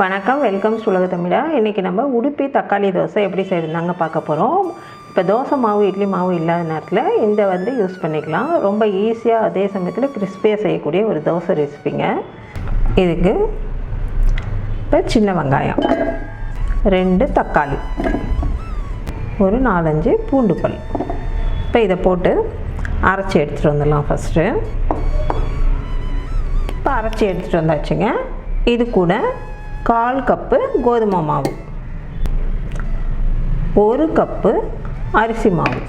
வணக்கம் வெல்கம் சுலக தமிழா. இன்றைக்கி நம்ம உடுப்பி தக்காளி தோசை எப்படி செய்யறதாங்க பார்க்க போகிறோம் இப்போ தோசை மாவு இட்லி மாவு இல்லாத நேரத்தில் இந்த வந்து யூஸ் பண்ணிக்கலாம். ரொம்ப ஈஸியாக அதே சமயத்தில் கிறிஸ்பியாக செய்யக்கூடிய ஒரு தோசை ரெசிபிங்க இதுக்கு இப்போ சின்ன வெங்காயம் ரெண்டு தக்காளி ஒரு நாலஞ்சு பூண்டு பல் இப்போ இதை போட்டு அரைச்சி எடுத்துகிட்டு வந்துடலாம் ஃபஸ்ட்டு இப்போ அரைச்சி எடுத்துகிட்டு வந்தாச்சுங்க. இது கூட கால் கப்பு கோதுமை மாவு. ஒரு கப்பு அரிசி மாவு.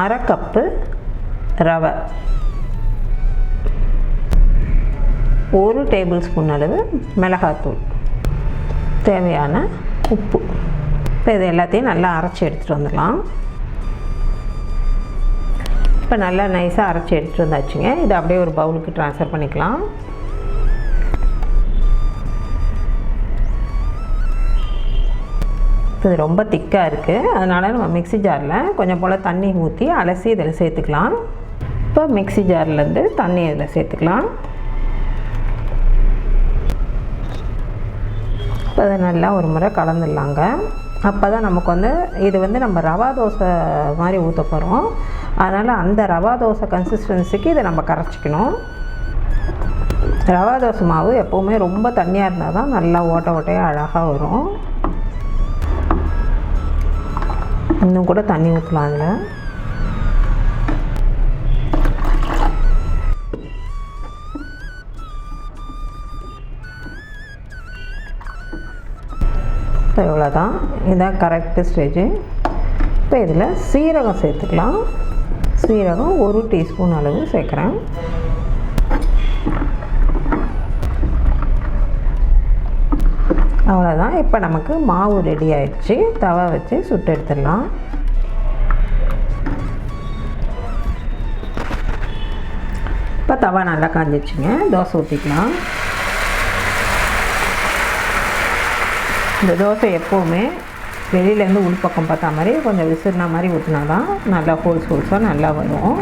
அரை கப்பு ரவை. ஒரு டேபிள் ஸ்பூன் அளவு மிளகாத்தூள் தேவையான உப்பு. இப்போ இது எல்லாத்தையும் நல்லா அரைச்சி எடுத்துகிட்டு வந்துடலாம். இப்போ நல்லா நைஸாக அரைச்சி எடுத்துகிட்டு வந்தாச்சுங்க. இதை அப்படியே ஒரு பவுலுக்கு ட்ரான்ஸ்ஃபர் பண்ணிக்கலாம். இது ரொம்ப திக்காக இருக்குது அதனால் நம்ம மிக்ஸி ஜாரில் கொஞ்சம் போல் தண்ணி ஊற்றி அலசி இதில் சேர்த்துக்கலாம். இப்போ மிக்ஸி ஜார்லேருந்து தண்ணி இதில் சேர்த்துக்கலாம். இப்போ அதை நல்லா ஒரு முறை கலந்துடலாங்க. அப்போ தான் நமக்கு வந்து இது வந்து நம்ம ரவா தோசை மாதிரி ஊற்ற போகிறோம் அதனால் அந்த ரவா தோசை கன்சிஸ்டன்சிக்கு இதை நம்ம கரைச்சிக்கணும். ரவா தோசை மாவு எப்போவுமே ரொம்ப தண்ணியாக இருந்தால் தான் நல்லா ஓட்ட ஓட்டையாக அழகாக வரும். இன்னும் கூட தண்ணி ஊற்றலாம் அதில். இப்போ இவ்வளோதான் இதுதான் கரெக்டு ஸ்டேஜு இப்போ இதில் சீரகம் சேர்த்துக்கலாம். சீரகம் ஒரு டீஸ்பூன் அளவு சேர்க்குறேன். அவ்வளோதான் இப்போ நமக்கு மாவு ரெடி ஆயிடுச்சு. தவா வச்சு சுட்டு எடுத்துடலாம். இப்போ தவா நல்லா காஞ்சிச்சுங்க தோசை ஊற்றிக்கலாம் இந்த தோசை எப்போவுமே வெளியிலேருந்து உள்பக்கம் பார்த்தா மாதிரி கொஞ்சம் விசிறின மாதிரி ஊற்றினா தான் நல்லா ஹோல்ஸ் ஹோல்ஸாக நல்லா வரும்.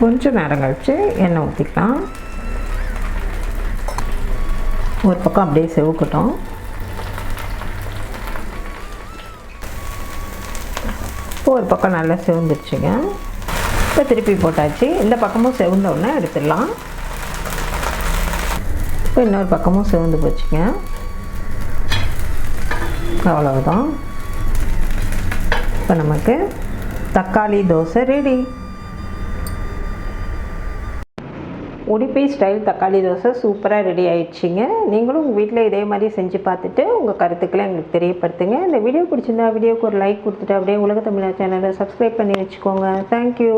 கொஞ்சம் நேரம் கழித்து எண்ணெய் ஊற்றிக்கலாம் ஒரு பக்கம் அப்படியே செவுக்கட்டும். இப்போ ஒரு பக்கம் நல்லா செவந்துருச்சுங்க. இப்போ திருப்பி போட்டாச்சு. இந்த பக்கமும் செவந்த உடனே எடுத்துடலாம். இப்போ இன்னொரு பக்கமும் செவந்து போச்சுங்க. அவ்வளவுதான். இப்போ நமக்கு தக்காளி தோசை ரெடி உடுப்பி ஸ்டைல் தக்காளி தோசை சூப்பராக ரெடி ஆயிடுச்சிங்க. நீங்களும் உங்கள் வீட்டில் இதே மாதிரி செஞ்சு பார்த்துட்டு உங்கள் கருத்துக்களை எங்களுக்கு தெரியப்படுத்துங்க. இந்த வீடியோ பிடிச்சிருந்தா வீடியோக்கு ஒரு லைக் கொடுத்துட்டு அப்படியே உலக தமிழா சேனலை சப்ஸ்கிரைப் பண்ணி வச்சுக்கோங்க. தேங்க்யூ